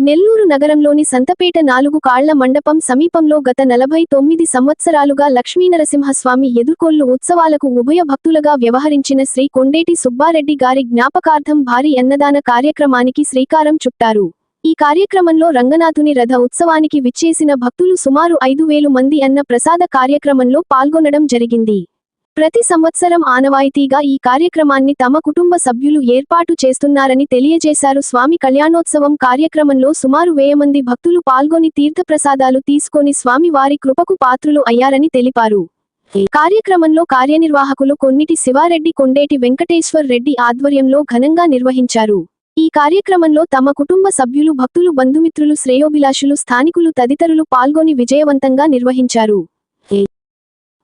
నెల్లూరు నగరంలోని సంతపేట నాలుగు కాళ్ళ మండపం సమీపంలో గత నలభై తొమ్మిది సంవత్సరాలుగా లక్ష్మీనరసింహస్వామి ఎదుర్కొల్లు ఉత్సవాలకు ఉభయ భక్తులుగా వ్యవహరించిన శ్రీ కొండేటి సుబ్బారెడ్డి గారి జ్ఞాపకార్థం భారీ అన్నదాన కార్యక్రమానికి శ్రీకారం చుట్టారు. ఈ కార్యక్రమంలో రంగనాథుని రథ ఉత్సవానికి విచ్చేసిన భక్తులు సుమారు ఐదు వేలు మంది అన్న ప్రసాద కార్యక్రమంలో పాల్గొనడం జరిగింది. ప్రతి సంవత్సరం ఆనవాయితీగా ఈ కార్యక్రమాన్ని తమ కుటుంబ సభ్యులు ఏర్పాటు చేస్తున్నారని తెలియజేశారు స్వామి కళ్యాణోత్సవం కార్యక్రమంలో సుమారు వేయ మంది భక్తులు పాల్గొని తీర్థప్రసాదాలు తీసుకొని స్వామి వారి కృపకు పాత్రులు అయ్యారని తెలిపారు. ఈ కార్యక్రమంలో కార్యనిర్వాహకులు కొన్నిటి శివారెడ్డి కొండేటి వెంకటేశ్వర్ రెడ్డి ఆధ్వర్యంలో ఘనంగా నిర్వహించారు. ఈ కార్యక్రమంలో తమ కుటుంబ సభ్యులు భక్తులు బంధుమిత్రులు శ్రేయోభిలాషులు స్థానికులు తదితరులు పాల్గొని విజయవంతంగా నిర్వహించారు.